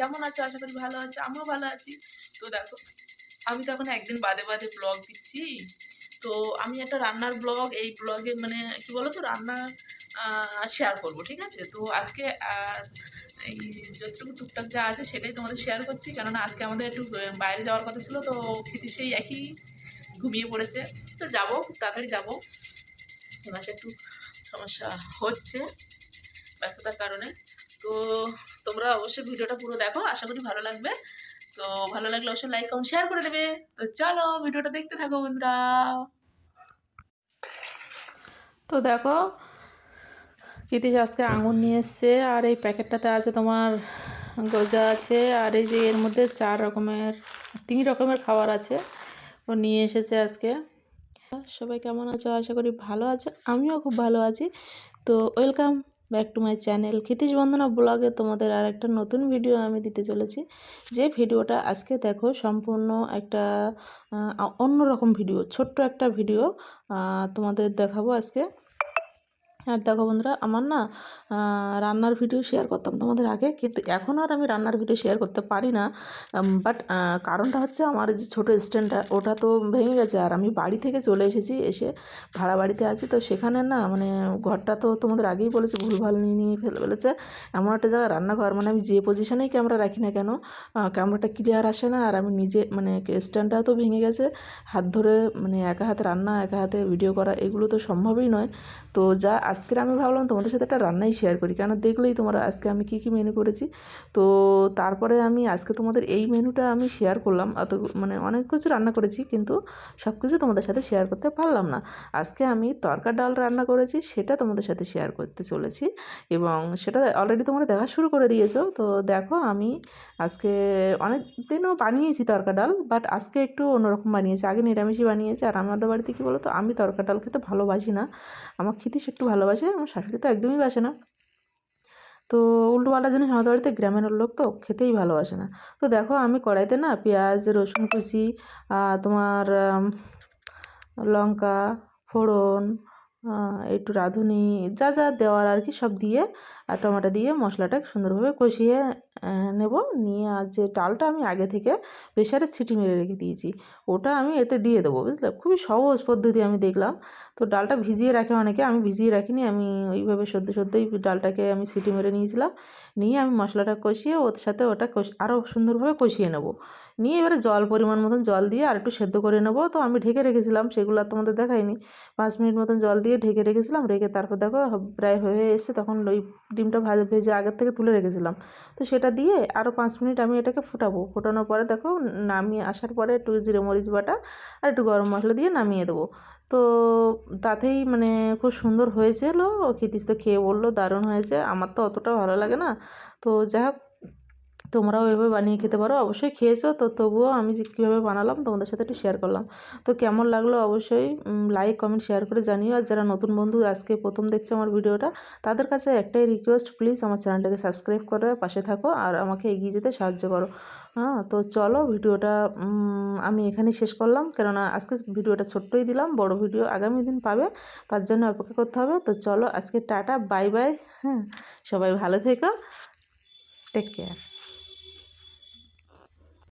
কেমন আছো? আশা করি ভালো আছে, আমিও ভালো আছি। তো দেখো, আমি তো এখন একদিন বাদে বাদে ব্লগ দিচ্ছি। তো আমি একটা রান্নার ব্লগ এই ব্লগে মানে কি বলো তো রান্না শেয়ার করব, ঠিক আছে? তো আজকে এই যতটুকু টুকটাক যা আছে সেটাই তোমাদের শেয়ার করছি। কেননা আজকে আমাদের একটু বাইরে যাওয়ার কথা ছিল, তো খেতে সেই একই ঘুমিয়ে পড়েছে। তো যাব, খুব তাড়াতাড়ি যাব। এ একটু সমস্যা হচ্ছে। অবশ্যই ভিডিওটা পুরো দেখো, আশা করি ভালো লাগবে। তো ভালো লাগলে অবশ্যই লাইক কমেন্ট শেয়ার করে দেবে। তো চলো ভিডিওটা দেখতে থাকো বন্ধুরা। তো দেখো কীতিশ আজকে আঙুর নিয়ে এসছে, আর এই প্যাকেটটাতে আছে তোমার গজা আছে, আর এই যে এর মধ্যে চার রকমের, তিন রকমের খাবার আছে, ও নিয়ে এসেছে আজকে। সবাই কেমন আছো? আশা করি ভালো আছে। আমিও খুব ভালো আছি। তো welcome back to my channel Kshitish Bandana ব্লগে তোমাদের আর একটা নতুন ভিডিও আমি দিতে চলেছি। যে ভিডিওটা আজকে দেখো সম্পূর্ণ একটা অন্য অন্যরকম ভিডিও, ছোট্ট একটা ভিডিও তোমাদের দেখাবো আজকে। আর দেখো বন্ধুরা, আমার না রান্নার ভিডিও শেয়ার করতাম তোমাদের আগে, কিন্তু এখন আর আমি রান্নার ভিডিও শেয়ার করতে পারি না। বাট কারণটা হচ্ছে আমার যে ছোটো স্ট্যান্ডটা ওটা তো ভেঙে গেছে, আর আমি বাড়ি থেকে চলে এসেছি, এসে ভাড়া বাড়িতে আছি, তো সেখানে না মানে ঘরটা তো তোমাদের আগেই বলেছি, ভুলভাল নিয়ে নিয়ে ফেলে ফেলেছে। এমন একটা জায়গায় রান্নাঘর মানে আমি যে পজিশনেই ক্যামেরা রাখি না কেন ক্যামেরাটা ক্লিয়ার আসে না, আর আমি নিজে মানে স্ট্যান্ডটা তো ভেঙে গেছে, হাত ধরে মানে একা হাতে রান্না, একা হাতে ভিডিও করা, এগুলো তো সম্ভবই নয়। তো যা আজকের আমি ভাবলাম তোমাদের সাথে একটা রান্নাই শেয়ার করি। কেন দেখলেই তোমরা আজকে আমি কী কী মেনু করেছি? তো তারপরে আমি আজকে তোমাদের এই মেনুটা আমি শেয়ার করলাম। অত মানে অনেক কিছু রান্না করেছি, কিন্তু সব কিছু তোমাদের সাথে শেয়ার করতে পারলাম না। আজকে আমি তরকার ডাল রান্না করেছি, সেটা তোমাদের সাথে শেয়ার করতে চলেছি এবং সেটা অলরেডি তোমরা দেখা শুরু করে দিয়েছ। তো দেখো আমি আজকে অনেক দিনও বানিয়েছি তরকা ডাল বাট আজকে একটু অন্যরকম বানিয়েছি। আগে নিরামিষই বানিয়েছি, আর আমাদের বাড়িতে কী বলো তো আমি তরকা ডাল খেতে ভালোবাসি না। আমার খিতিস একটু ভালোবাসে, আমার শাশুড়ি তো একদমই বাসে না। তো উল্টোপাল্টা জিনিস আমাদের বাড়িতে গ্রামের লোক তো খেতেই ভালোবাসে না। তো দেখো, আমি কড়াইতে না পেঁয়াজ, রসুন কুচি তোমার লঙ্কা, ফোড়ন একটু রাঁধুনি, যা যা দেওয়ার আর কি সব দিয়ে, আর টমেটো দিয়ে মশলাটা সুন্দরভাবে কষিয়ে নেব। নিয়ে আর যে ডালটা আমি আগে থেকে প্রেশারে ছিটি মেরে রেখে দিয়েছি, ওটা আমি এতে দিয়ে দেবো, বুঝলে? খুবই সহজ পদ্ধতি আমি দেখলাম। তো ডালটা ভিজিয়ে রাখে অনেকে, আমি ভিজিয়ে রাখিনি, আমি ওইভাবে সদ্য সদ্যই ডালটাকে আমি সিটি মেরে নিয়েছিলাম। নিয়ে আমি মশলাটা কষিয়ে ওর সাথে ওটা আরও সুন্দরভাবে কষিয়ে নেব। নিয়ে এবারে জল, পরিমাণ মতন জল দিয়ে আর একটু সেদ্ধ করে নেব। তো আমি ঢেকে রেখেছিলাম, সেগুলো আর তোমাদের দেখাইনি। পাঁচ মিনিট মতন জল দিয়ে ঢেকে রেখেছিলাম, রেখে তারপর দেখো প্রায় হয়ে এসছে, তখন ওই ডিমটা ভাজা ভেজে আগের থেকে তুলে রেখেছিলাম। তো সেটা দিয়ে আরও পাঁচ মিনিট আমি এটাকে ফোটাবো। ফোটানোর পরে দেখো নামিয়ে আসার পরে একটু জিরে মরিচ বাটা আর একটু গরম মশলা দিয়ে নামিয়ে দেবো। তো তাতেই মানে খুব সুন্দর হয়েছিল ক্ষিতিস তো খেয়ে বলল, দারুণ হয়েছে। আমার তো অতটা ভালো লাগে না। তো যাই হোক তোমরাও এভাবে বানিয়ে খেতে পারো। অবশ্যই খেয়েছো। তো তবুও আমি যে কীভাবে বানালাম তোমাদের সাথে একটু শেয়ার করলাম। তো কেমন লাগল অবশ্যই লাইক কমেন্ট শেয়ার করে জানিও। আর যারা নতুন বন্ধু আজকে প্রথম দেখছে আমার ভিডিওটা, তাদের কাছে একটাই রিকোয়েস্ট প্লিজ আমার চ্যানেলটাকে সাবস্ক্রাইব করে পাশে থাকো আর আমাকে এগিয়ে যেতে সাহায্য করো। হ্যাঁ তো চলো ভিডিওটা আমি এখানেই শেষ করলাম। কেননা আজকে ভিডিওটা ছোট্টই দিলাম, বড় ভিডিও আগামী দিন পাবে। তার জন্য অপেক্ষা করতে হবে। তো চলো আজকে টাটা বাই বাই হ্যাঁ সবাই ভালো থেকো। Take care